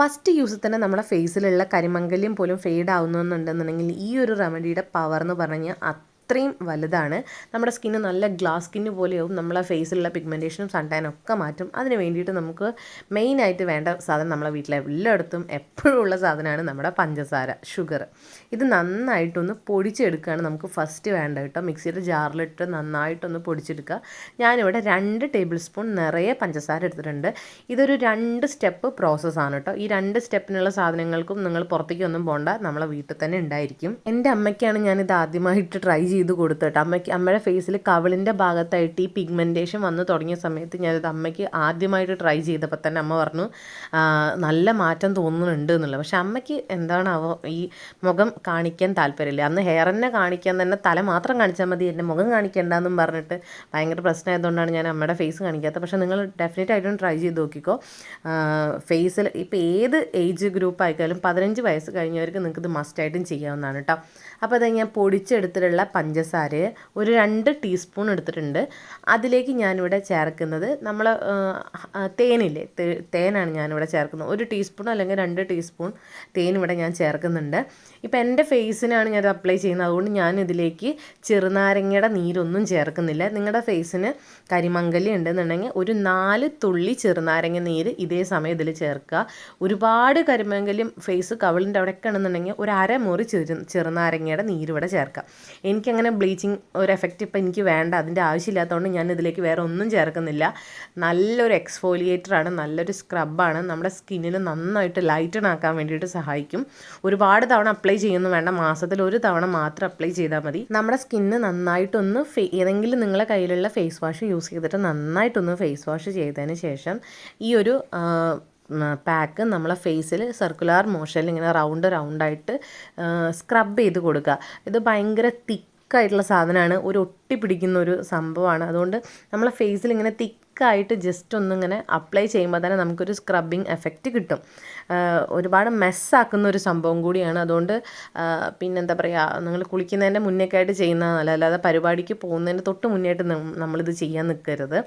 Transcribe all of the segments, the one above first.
First യൂസിൽ തന്നെ നമ്മുടെ ഫേസിലുള്ള കരിമംഗല്യം പോലും ഫെയ്ഡ് ആവുന്നുണ്ടെന്നുണ്ടെങ്കിൽ ഈ ഒരു റെമഡിയുടെ പവർ എന്ന് പറഞ്ഞു അത്രയും വലുതാണ്. നമ്മുടെ സ്കിന്ന് നല്ല ഗ്ലാസ് സ്കിന്ന് പോലെയാവും. നമ്മളെ ഫേസിലുള്ള പിഗ്മെന്റേഷനും സൺടാനും ഒക്കെ മാറ്റും. അതിന് വേണ്ടിയിട്ട് നമുക്ക് മെയിനായിട്ട് വേണ്ട സാധനം നമ്മളെ വീട്ടിലെ എല്ലായിടത്തും എപ്പോഴും ഉള്ള സാധനമാണ് നമ്മുടെ പഞ്ചസാര ഷുഗർ ഇത് നന്നായിട്ടൊന്ന് പൊടിച്ചെടുക്കുകയാണ് നമുക്ക് ഫസ്റ്റ് വേണ്ട കേട്ടോ. മിക്സിയുടെ ജാറിലിട്ട് നന്നായിട്ടൊന്ന് പൊടിച്ചെടുക്കുക. ഞാനിവിടെ രണ്ട് ടേബിൾ സ്പൂൺ നിറയെ പഞ്ചസാര എടുത്തിട്ടുണ്ട്. ഇതൊരു രണ്ട് സ്റ്റെപ്പ് പ്രോസസ്സാണ് കേട്ടോ. ഈ രണ്ട് സ്റ്റെപ്പിനുള്ള സാധനങ്ങൾക്കും നിങ്ങൾ പുറത്തേക്കൊന്നും പോകണ്ട നമ്മളെ വീട്ടിൽ തന്നെ ഉണ്ടായിരിക്കും. എന്റെ അമ്മയ്ക്കാണ് ഞാനിത് ആദ്യമായിട്ട് ട്രൈ ചെയ്ത് കൊടുത്തിട്ട്. അമ്മയ്ക്ക് അമ്മയുടെ ഫേസിൽ കവിളിന്റെ ഭാഗത്തായിട്ട് ഈ പിഗ്മെന്റേഷൻ വന്ന് തുടങ്ങിയ സമയത്ത് ഞാനത് അമ്മയ്ക്ക് ആദ്യമായിട്ട് ട്രൈ ചെയ്തപ്പോൾ തന്നെ അമ്മ പറഞ്ഞു നല്ല മാറ്റം തോന്നുന്നുണ്ട് എന്നുള്ളത്. പക്ഷെ അമ്മയ്ക്ക് എന്താണ് എന്താണാവോ ഈ മുഖം കാണിക്കാൻ താല്പര്യമില്ല. അന്ന് ഹെയർ തന്നെ കാണിക്കാൻ തന്നെ തല മാത്രം കാണിച്ചാൽ മതി എന്റെ മുഖം കാണിക്കേണ്ടെന്നും പറഞ്ഞിട്ട് ഭയങ്കര പ്രശ്നമായതുകൊണ്ടാണ് ഞാൻ അമ്മയുടെ ഫേസ് കാണിക്കാത്തത്. പക്ഷേ നിങ്ങൾ ഡെഫിനറ്റ് ആയിട്ടും ട്രൈ ചെയ്ത് നോക്കിക്കോ. ഫേസിൽ ഇപ്പോൾ ഏത് ഏജ് ഗ്രൂപ്പ് ആയിക്കാലും പതിനഞ്ച് വയസ്സ് കഴിഞ്ഞവർക്ക് നിങ്ങൾക്ക് ഇത് മസ്റ്റായിട്ടും ചെയ്യാവുന്നതാണ് കേട്ടോ അപ്പോൾ അത് ഞാൻ പൊടിച്ചെടുത്തിട്ടുള്ള പഞ്ചസാര ഒരു രണ്ട് ടീസ്പൂൺ എടുത്തിട്ടുണ്ട്. അതിലേക്ക് ഞാനിവിടെ ചേർക്കുന്നത് നമ്മൾ തേനില്ലേ തേനാണ് ഞാനിവിടെ ചേർക്കുന്നത്. ഒരു ടീസ്പൂൺ അല്ലെങ്കിൽ രണ്ട് ടീസ്പൂൺ തേൻ ഇവിടെ ഞാൻ ചേർക്കുന്നുണ്ട്. ഇപ്പം എന്റെ ഫേസിനാണ് ഞാൻ അപ്ലൈ ചെയ്യുന്നത്. അതുകൊണ്ട് ഞാൻ ഇതിലേക്ക് ചെറുനാരങ്ങയുടെ നീരൊന്നും ചേർക്കുന്നില്ല. നിങ്ങളുടെ ഫേസിന് കരിമംഗലി ഉണ്ടെന്നുണ്ടെങ്കിൽ ഒരു നാല് തുള്ളി ചെറുനാരങ്ങ നീര് ഇതേ സമയം ഇതിൽ ചേർക്കുക. ഒരുപാട് കരിമംഗല്യം ഫേസ് കവിളിന്റെ അവിടെയൊക്കെ ആണെന്നുണ്ടെങ്കിൽ ഒരു അരമുറി ചെറു ചെറുനാരങ്ങയുടെ നീര് ഇവിടെ ചേർക്കുക. എനിക്കങ്ങനെ ബ്ലീച്ചിങ് ഒരു എഫക്റ്റ് ഇപ്പം എനിക്ക് വേണ്ട അതിന്റെ ആവശ്യമില്ലാത്തതുകൊണ്ട് ഞാൻ ഇതിലേക്ക് വേറെ ഒന്നും ചേർക്കുന്നില്ല. നല്ലൊരു എക്സ്ഫോലിയേറ്ററാണ് നല്ലൊരു സ്ക്രബാണ് നമ്മുടെ സ്കിന്നിന് നന്നായിട്ട് ലൈറ്റൺ ആക്കാൻ വേണ്ടിയിട്ട് സഹായിക്കും. ഒരുപാട് തവണ അപ്ലൈ ചെയ്യുന്നു വേണ്ട. മാസത്തിൽ ഒരു തവണ മാത്രം അപ്ലൈ ചെയ്താൽ മതി. നമ്മുടെ സ്കിന്ന് നന്നായിട്ടൊന്ന് ഫേ ഏതെങ്കിലും നിങ്ങളുടെ കയ്യിലുള്ള ഫേസ് വാഷ് യൂസ് ചെയ്തിട്ട് നന്നായിട്ടൊന്ന് ഫേസ് വാഷ് ചെയ്തതിന് ശേഷം ഈ ഒരു പാക്ക് നമ്മളെ ഫേസിൽ സർക്കുലാർ മോഷനിൽ ഇങ്ങനെ റൗണ്ട് റൗണ്ടായിട്ട് സ്ക്രബ് ചെയ്ത് കൊടുക്കുക. ഇത് ഭയങ്കര തിക്കായിട്ടുള്ള സാധനമാണ്. ഒരു ഒട്ടി പിടിക്കുന്ന ഒരു സംഭവമാണ്. അതുകൊണ്ട് നമ്മളെ ഫേസിൽ ഇങ്ങനെ തിക്കായിട്ട് ജസ്റ്റ് ഒന്നിങ്ങനെ അപ്ലൈ ചെയ്യുമ്പോൾ തന്നെ നമുക്കൊരു സ്ക്രബിങ് എഫക്റ്റ് കിട്ടും. ഒരുപാട് മെസ്സാക്കുന്ന ഒരു സംഭവം കൂടിയാണ്. അതുകൊണ്ട് പിന്നെന്താ പറയുക നിങ്ങൾ കുളിക്കുന്നതിന്റെ മുന്നേക്കെ ആയിട്ട് ചെയ്യുന്നതല്ല അല്ലാതെ പരിപാടിക്ക് പോകുന്നതിന് തൊട്ട് മുന്നേയായിട്ട് നമ്മളിത് ചെയ്യാൻ നിൽക്കരുത്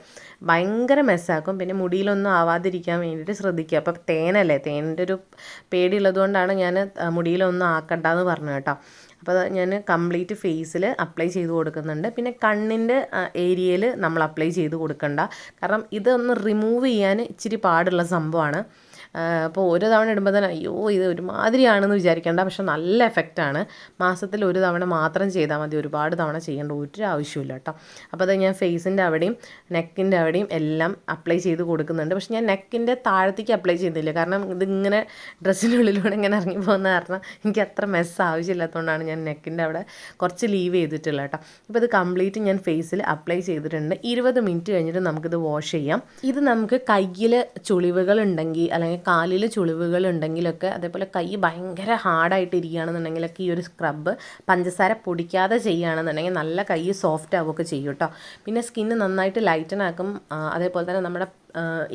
ഭയങ്കര മെസ്സാക്കും പിന്നെ മുടിയിലൊന്നും ആവാതിരിക്കാൻ വേണ്ടിയിട്ട് ശ്രദ്ധിക്കുക. അപ്പം തേനല്ലേ? തേനിന്റെ ഒരു പേടിയുള്ളത് കൊണ്ടാണ് ഞാൻ മുടിയിലൊന്നും ആക്കണ്ടെന്ന് പറഞ്ഞു കേട്ടോ. അപ്പോൾ ഞാൻ കംപ്ലീറ്റ് ഫേസിൽ അപ്ലൈ ചെയ്ത് കൊടുക്കുന്നുണ്ട്. പിന്നെ കണ്ണിന്റെ ഏരിയയിൽ നമ്മൾ അപ്ലൈ ചെയ്ത് കൊടുക്കണ്ട. കാരണം ഇതൊന്ന് റിമൂവ് ചെയ്യാൻ ഇച്ചിരി പാടുള്ള സംഭവമാണ് അപ്പോൾ ഒരു തവണ ഇടുമ്പോൾ തന്നെ അയ്യോ ഇത് ഒരുമാതിരിയാണെന്ന് വിചാരിക്കേണ്ട. പക്ഷെ നല്ല എഫക്റ്റാണ് മാസത്തിൽ ഒരു തവണ മാത്രം ചെയ്താൽ മതി. ഒരുപാട് തവണ ചെയ്യേണ്ട ഒരു ആവശ്യമില്ല കേട്ടോ. അപ്പോൾ അത് ഞാൻ ഫേസിന്റെ അവിടെയും നെക്കിന്റെ അവിടെയും എല്ലാം അപ്ലൈ ചെയ്ത് കൊടുക്കുന്നുണ്ട്. പക്ഷെ ഞാൻ നെക്കിന്റെ താഴത്തേക്ക് അപ്ലൈ ചെയ്യുന്നില്ല. കാരണം ഇതിങ്ങനെ ഡ്രസ്സിനുള്ളിലൂടെ ഇങ്ങനെ ഇറങ്ങി പോകുന്ന കാരണം എനിക്ക് അത്ര മെസ്സ് ആവശ്യമില്ലാത്തതുകൊണ്ടാണ് ഞാൻ നെക്കിന്റെ അവിടെ കുറച്ച് ലീവ് ചെയ്തിട്ടുള്ളത് കേട്ടോ. ഇപ്പോൾ ഇത് കംപ്ലീറ്റ് ഞാൻ ഫേസിൽ അപ്ലൈ ചെയ്തിട്ടുണ്ട്. ഇരുപത് മിനിറ്റ് കഴിഞ്ഞിട്ട് നമുക്കിത് വാഷ് ചെയ്യാം. ഇത് നമുക്ക് കയ്യിൽ ചുളിവുകൾ ഉണ്ടെങ്കിൽ അല്ലെങ്കിൽ കാലിൽ ചുളിവുകൾ ഉണ്ടെങ്കിലൊക്കെ അതേപോലെ കൈ ഭയങ്കര ഹാർഡായിട്ട് ഇരിക്കുകയാണെന്നുണ്ടെങ്കിലൊക്കെ ഈ ഒരു സ്ക്രബ്ബ് പഞ്ചസാര പൊടിക്കാതെ ചെയ്യുകയാണെന്നുണ്ടെങ്കിൽ നല്ല കൈ സോഫ്റ്റ് ആവുകയൊക്കെ ചെയ്യും കേട്ടോ പിന്നെ സ്കിന്ന് നന്നായിട്ട് ലൈറ്റൻ ആക്കും. അതേപോലെ തന്നെ നമ്മുടെ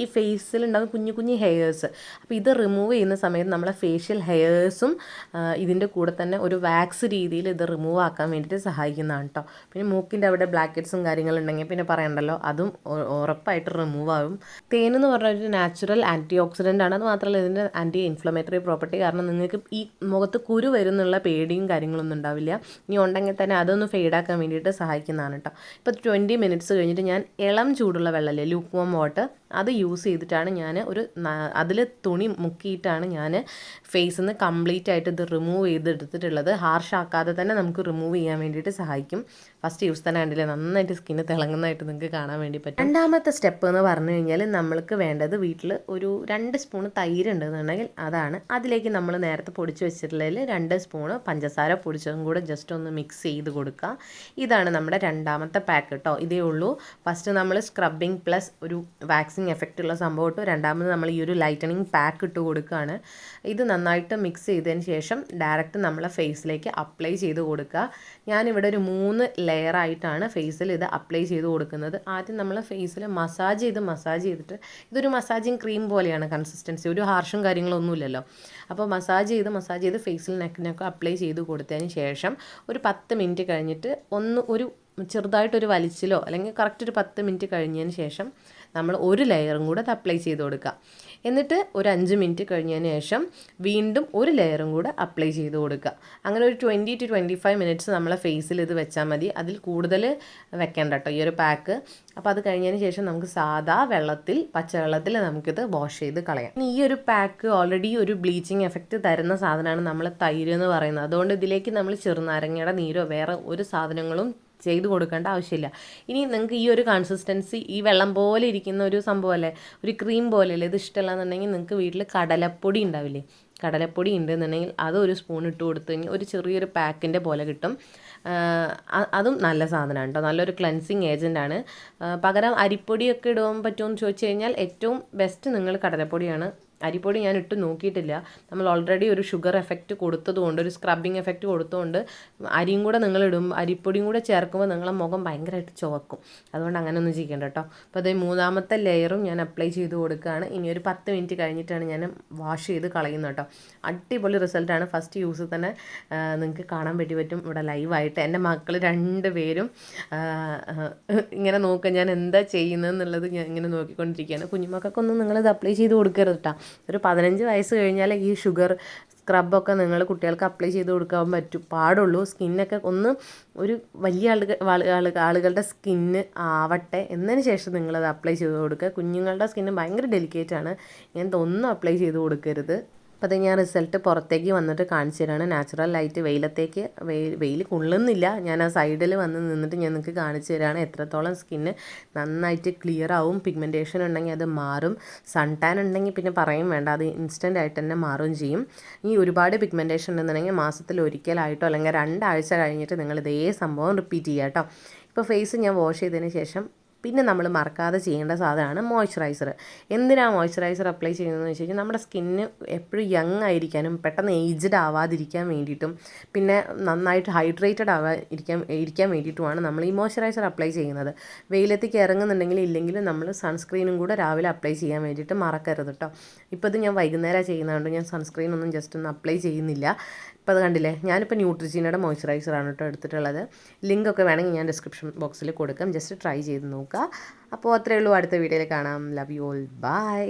ഈ ഫേസിൽ ഉണ്ടാകുന്ന കുഞ്ഞു കുഞ്ഞു ഹെയേഴ്സ് അപ്പോൾ ഇത് റിമൂവ് ചെയ്യുന്ന സമയത്ത് നമ്മളെ ഫേഷ്യൽ ഹെയേഴ്സും ഇതിന്റെ കൂടെ തന്നെ ഒരു വാക്സ് രീതിയിൽ ഇത് റിമൂവ് ആക്കാൻ വേണ്ടിയിട്ട് സഹായിക്കുന്നതാണ് കേട്ടോ പിന്നെ മൂക്കിന്റെ അവിടെ ബ്ലാക്കറ്റ്സും കാര്യങ്ങളുണ്ടെങ്കിൽ പിന്നെ പറയണ്ടല്ലോ അതും ഉറപ്പായിട്ട് റിമൂവ് ആവും. തേനെന്ന് പറഞ്ഞ ഒരു നാച്ചുറൽ ആന്റി ഓക്സിഡന്റ് ആണ്. അത് മാത്രമല്ല ഇതിന്റെ ആന്റി ഇൻഫ്ലമേറ്ററി പ്രോപ്പർട്ടി കാരണം നിങ്ങൾക്ക് ഈ മുഖത്ത് കുരു വരുന്നുള്ള പേടിയും കാര്യങ്ങളൊന്നും ഉണ്ടാവില്ല. ഇനി ഉണ്ടെങ്കിൽ തന്നെ അതൊന്ന് ഫെയ്ഡാക്കാൻ വേണ്ടിയിട്ട് സഹായിക്കുന്നതാണ് കേട്ടോ ഇപ്പോൾ ട്വന്റി മിനിറ്റ്സ് കഴിഞ്ഞിട്ട് ഞാൻ ഇളം ചൂടുള്ള വെള്ളമല്ലേ ലൂക്ക് വോം വാട്ടർ അത് യൂസ് ചെയ്തിട്ടാണ് ഞാൻ ഒരു അതിൽ തുണി മുക്കിയിട്ടാണ് ഞാൻ ഫേസിൽ നിന്ന് കംപ്ലീറ്റ് ആയിട്ട് ഇത് റിമൂവ് ചെയ്തെടുത്തിട്ടുള്ളത്. ഹാർഷ് ആക്കാതെ തന്നെ നമുക്ക് റിമൂവ് ചെയ്യാൻ വേണ്ടിയിട്ട് സഹായിക്കും. ഫസ്റ്റ് യൂസ് തന്നെ കണ്ടില്ലേ? നന്നായിട്ട് സ്കിന്ന് തിളങ്ങുന്നതായിട്ട് നിങ്ങൾക്ക് കാണാൻ വേണ്ടി പറ്റും. രണ്ടാമത്തെ സ്റ്റെപ്പ് എന്ന് പറഞ്ഞു കഴിഞ്ഞാൽ നമ്മൾക്ക് വേണ്ടത് വീട്ടിൽ ഒരു രണ്ട് സ്പൂൺ തൈര് ഉണ്ടെന്നുണ്ടെങ്കിൽ അതാണ്. അതിലേക്ക് നമ്മൾ നേരത്തെ പൊടിച്ച് വെച്ചിട്ടുള്ളതിൽ രണ്ട് സ്പൂണ് പഞ്ചസാര പൊടിച്ചതും കൂടെ ജസ്റ്റ് ഒന്ന് മിക്സ് ചെയ്ത് കൊടുക്കുക. ഇതാണ് നമ്മുടെ രണ്ടാമത്തെ പാക്ക് കേട്ടോ ഇതേ ഉള്ളൂ. ഫസ്റ്റ് നമ്മൾ സ്ക്രബിങ് പ്ലസ് ഒരു വാക്സിങ് എഫക്റ്റ് ഉള്ള സംഭവം ഇട്ടു. രണ്ടാമത് നമ്മൾ ഈ ഒരു ലൈറ്റനിങ് പാക്ക് ഇട്ട് കൊടുക്കുകയാണ് ഇത് നന്നായിട്ട് മിക്സ് ചെയ്തതിന് ശേഷം ഡയറക്റ്റ് നമ്മളെ ഫേസിലേക്ക് അപ്ലൈ ചെയ്ത് കൊടുക്കുക. ഞാനിവിടെ ഒരു മൂന്ന് ലെയർ ആയിട്ടാണ് ഫേസിൽ ഇത് അപ്ലൈ ചെയ്ത് കൊടുക്കുന്നത്. ആദ്യം നമ്മൾ ഫേസിൽ മസാജ് ചെയ്ത് മസാജ് ചെയ്തിട്ട് ഇതൊരു മസാജിങ് ക്രീം പോലെയാണ് കൺസിസ്റ്റൻസി ഒരു ഹാർഷും കാര്യങ്ങളൊന്നുമില്ലല്ലോ അപ്പോൾ മസാജ് ചെയ്ത് മസാജ് ചെയ്ത് ഫേസിൽ നെക്കിനൊക്കെ അപ്ലൈ ചെയ്ത് കൊടുത്തതിന് ശേഷം ഒരു പത്ത് മിനിറ്റ് കഴിഞ്ഞിട്ട് ഒന്ന് ഒരു ചെറുതായിട്ടൊരു വലിച്ചിലോ അല്ലെങ്കിൽ കറക്റ്റ് ഒരു പത്ത് മിനിറ്റ് കഴിഞ്ഞതിന് ശേഷം നമ്മൾ ഒരു ലെയറും കൂടെ അത് അപ്ലൈ ചെയ്ത് കൊടുക്കുക. എന്നിട്ട് ഒരു അഞ്ച് മിനിറ്റ് കഴിഞ്ഞതിന് ശേഷം വീണ്ടും ഒരു ലെയറും കൂടെ അപ്ലൈ ചെയ്ത് കൊടുക്കുക. അങ്ങനെ ഒരു twenty two twenty five minutes നമ്മളെ ഫേസിൽ ഇത് വെച്ചാൽ മതി. അതിൽ കൂടുതൽ വെക്കേണ്ട കേട്ടോ ഈ ഒരു പാക്ക് അപ്പോൾ അത് കഴിഞ്ഞതിന് ശേഷം നമുക്ക് സാധാ വെള്ളത്തിൽ പച്ചവെള്ളത്തിൽ നമുക്കിത് വാഷ് ചെയ്ത് കളയാം. ഇനി ഈ ഒരു പാക്ക് ഓൾറെഡി ഒരു ബ്ലീച്ചിങ് എഫക്റ്റ് തരുന്ന സാധനമാണ് നമ്മൾ തൈര് എന്ന് പറയുന്നത്. അതുകൊണ്ട് ഇതിലേക്ക് നമ്മൾ ചെറുനാരങ്ങയുടെ നീരോ വേറെ ഒരു സാധനങ്ങളും ചെയ്ത് കൊടുക്കേണ്ട ആവശ്യമില്ല. ഇനി നിങ്ങൾക്ക് ഈ ഒരു കൺസിസ്റ്റൻസി ഈ വെള്ളം പോലെ ഇരിക്കുന്ന ഒരു സംഭവം അല്ലേ ഒരു ക്രീം പോലെ അല്ലേ ഇത് ഇഷ്ടമല്ല എന്നുണ്ടെങ്കിൽ നിങ്ങൾക്ക് വീട്ടിൽ കടലപ്പൊടി ഉണ്ടാവില്ലേ? കടലപ്പൊടി ഉണ്ടെന്നുണ്ടെങ്കിൽ അത് ഒരു സ്പൂൺ ഇട്ട് കൊടുത്തു കഴിഞ്ഞാൽ ഒരു ചെറിയൊരു പാക്കിന്റെ പോലെ കിട്ടും. അതും നല്ല സാധനമാണ് കേട്ടോ. നല്ലൊരു ക്ലൻസിങ് ഏജന്റാണ് പകരം അരിപ്പൊടിയൊക്കെ ഇടാൻ പറ്റുമോ എന്ന് ചോദിച്ചു കഴിഞ്ഞാൽ ഏറ്റവും ബെസ്റ്റ് നിങ്ങൾ കടലപ്പൊടിയാണ് അരിപ്പൊടി ഞാൻ ഇട്ട് നോക്കിയിട്ടില്ല. നമ്മൾ ഓൾറെഡി ഒരു ഷുഗർ എഫക്റ്റ് കൊടുത്തതുകൊണ്ട് ഒരു സ്ക്രബിങ് എഫക്റ്റ് കൊടുത്തതുകൊണ്ട് അരിയും കൂടെ നിങ്ങൾ ഇടും അരിപ്പൊടിയും കൂടെ ചേർക്കുമ്പോൾ നിങ്ങളെ മുഖം ഭയങ്കരമായിട്ട് ചുവക്കും. അതുകൊണ്ട് അങ്ങനെ ഒന്നും ചെയ്യേണ്ട കേട്ടോ. അപ്പോൾ അതേ മൂന്നാമത്തെ ലെയറും ഞാൻ അപ്ലൈ ചെയ്ത് കൊടുക്കുകയാണ്. ഇനി ഒരു പത്ത് മിനിറ്റ് കഴിഞ്ഞിട്ടാണ് ഞാൻ വാഷ് ചെയ്ത് കളയുന്നത് കേട്ടോ. അടിപൊളി റിസൾട്ടാണ് ഫസ്റ്റ് യൂസ് തന്നെ നിങ്ങൾക്ക് കാണാൻ പറ്റി പറ്റും. ഇവിടെ ലൈവായിട്ട് എന്റെ മക്കൾ രണ്ട് പേരും ഇങ്ങനെ നോക്കുക ഞാൻ എന്താ ചെയ്യുന്നത് എന്നുള്ളത് ഞാൻ ഇങ്ങനെ നോക്കിക്കൊണ്ടിരിക്കുകയാണ്. കുഞ്ഞുമക്കൾക്കൊന്നും നിങ്ങളിത് അപ്ലൈ ചെയ്ത് കൊടുക്കരുത് കേട്ടോ. ഒരു പതിനഞ്ച് വയസ്സ് കഴിഞ്ഞാൽ ഈ ഷുഗർ സ്ക്രബൊക്കെ നിങ്ങൾ കുട്ടികൾക്ക് അപ്ലൈ ചെയ്ത് കൊടുക്കാൻ പറ്റും. പാടുള്ളൂ. സ്കിന്നൊക്കെ ഒന്ന് ഒരു വലിയ ആളുകൾ ആളുകളുടെ സ്കിന്ന് ആവട്ടെ എന്നതിന് ശേഷം നിങ്ങളത് അപ്ലൈ ചെയ്ത് കൊടുക്കുക. കുഞ്ഞുങ്ങളുടെ സ്കിന്ന് ഭയങ്കര ഡെലിക്കേറ്റ് ആണ്. ഇങ്ങനത്തെ ഒന്നും അപ്ലൈ ചെയ്ത് കൊടുക്കരുത്. അപ്പോൾ അത് ഞാൻ റിസൾട്ട് പുറത്തേക്ക് വന്നിട്ട് കാണിച്ചു തരാണ് നാച്ചുറൽ ലൈറ്റ് വെയിലത്തേക്ക് വെയിൽ വെയിൽ കൊള്ളുന്നില്ല. ഞാൻ ആ സൈഡിൽ വന്ന് നിന്നിട്ട് ഞാൻ നിങ്ങൾക്ക് കാണിച്ചു തരാണ് എത്രത്തോളം സ്കിന്ന് നന്നായിട്ട് ക്ലിയർ ആവും പിഗ്മെന്റേഷൻ ഉണ്ടെങ്കിൽ അത് മാറും സൺ ടാൻ ഉണ്ടെങ്കിൽ പിന്നെ പറയും വേണ്ട അത് ഇൻസ്റ്റന്റ് ആയിട്ട് തന്നെ മാറും ചെയ്യും. ഈ ഒരുപാട് പിഗ്മെന്റേഷൻ ഉണ്ടെന്നുണ്ടെങ്കിൽ മാസത്തിൽ ഒരിക്കലായിട്ടോ അല്ലെങ്കിൽ രണ്ടാഴ്ച കഴിഞ്ഞിട്ട് നിങ്ങൾ ഇതേ സംഭവം റിപ്പീറ്റ് ചെയ്യുക കേട്ടോ ഇപ്പോൾ ഫേസ് ഞാൻ വാഷ് ചെയ്തതിന് ശേഷം പിന്നെ നമ്മൾ മറക്കാതെ ചെയ്യേണ്ട സാധനമാണ് മോയ്സ്ചറൈസർ എന്തിനാണ് മോയ്സ്ചറൈസർ അപ്ലൈ ചെയ്യുന്നതെന്ന് വെച്ച് കഴിഞ്ഞാൽ നമ്മുടെ സ്കിന്ന് എപ്പോഴും യങ് ആയിരിക്കാനും പെട്ടെന്ന് ഏജ്ഡ് ആവാതിരിക്കാൻ വേണ്ടിയിട്ടും പിന്നെ നന്നായിട്ട് ഹൈഡ്രേറ്റഡ് ആവാ ഇരിക്കാൻ വേണ്ടിയിട്ടുമാണ് നമ്മൾ ഈ മോയ്സ്ചറൈസർ അപ്ലൈ ചെയ്യുന്നത്. വെയിലത്തേക്ക് ഇറങ്ങുന്നുണ്ടെങ്കിൽ ഇല്ലെങ്കിലും നമ്മൾ സൺസ്ക്രീനും കൂടെ രാവിലെ അപ്ലൈ ചെയ്യാൻ വേണ്ടിയിട്ട് മറക്കരുത് കേട്ടോ ഇപ്പോൾ ഇത് ഞാൻ വൈകുന്നേരം ചെയ്യുന്നതുകൊണ്ട് ഞാൻ സൺസ്ക്രീൻ ഒന്നും ജസ്റ്റ് ഒന്ന് അപ്ലൈ ചെയ്യുന്നില്ല. ഇപ്പോൾ അത് കണ്ടില്ലേ? ഞാനിപ്പോൾ ന്യൂട്രിജീനയുടെ മോയ്സ്ചറൈസറാണ് കേട്ടോ എടുത്തിട്ടുള്ളത്. ലിങ്കൊക്കെ വേണമെങ്കിൽ ഞാൻ ഡിസ്ക്രിപ്ഷൻ ബോക്സിൽ കൊടുക്കാം. ജസ്റ്റ് ട്രൈ ചെയ്ത് നോക്കുക. അപ്പോൾ അത്രയേ ഉള്ളൂ അടുത്ത വീഡിയോയിൽ കാണാം. Love you all by